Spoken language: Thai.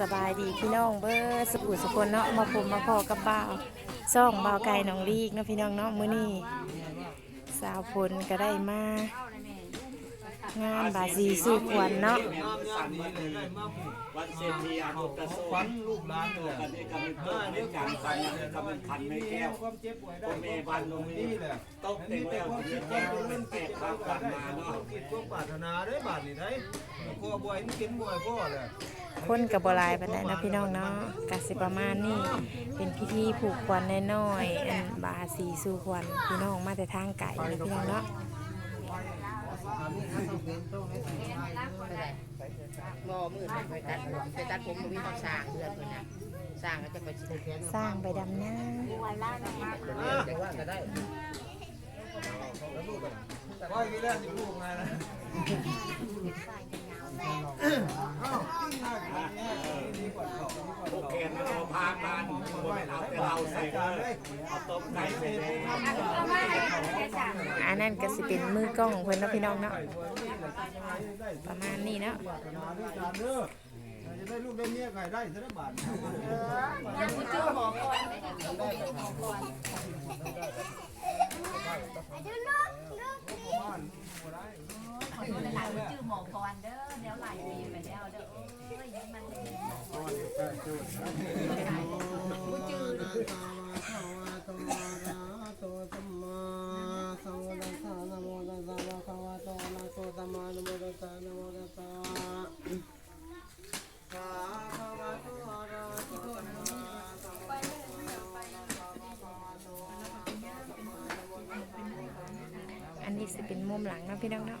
สบายดีพี่น้องเบอร์สกุลสกลเนาะมาผมมาพอกับบ่าวซ่องบ่าวไก่น้องลีกเนาะพี่น้องเนาะมื้อนี้สาวพลก็ได้มางานบาสีสู่ขวัญเนาะวันเศรษฐีอานุตโสขวัญลูกหลานเลยกันนี้กำลังต้นในการใส่กำลังขันไม่แก้วความเจ็บป่วยได้พ่อแม่บ้านลงนี่ตกเต็มแล้วจะแก้วเป็นแป ดครั้งกันมาเนาะคิดพวกปรารถนาได้บาทนี่ได้พ่อบ่อยมันกินบ่อยพ่อแหละคนกับบ่หลายปานใดเนาะพี่น้องเนาะกสิประมาณนี้เป็นพิธีผูกขวัญน้อยๆอันบาสีสู่ขวัญพี่น้องมาแต่ทางไกลเนาะพี่น้องเนาะงอมือไปตัดผมไปตัดผมมีต้องสร้างเดือนคนน่ะสร้างก็จะไปสิได้แค่นั้นสร้างไปดำน้แต่ ว่าก็ได้พ่อกี่แล้วสิลูกมานะเอ้าดีกว่าเขาดีกว่าพวกเขาแขนเราพากันคนเอาแต่เราใส่เลยเอาต้มไก่ใส่เลยำอันนั้นก็สิเป็นมือกล้องเพิ่นเนาะพี่น้องเนาะไก่ตัวนี้แหละได้ประมาณนี้เนาะปรารถนาด้วยการเด้อจะได้ลูกได้เมียไก่ได้ซะได้บาท ชื่อหมอพรเด้อเดี๋ยวไหลปีไปแล้วเด้อเอ้ยมันเลยอันนี้สิเป็นมุมหลังเนาะพี่น้องเนาะ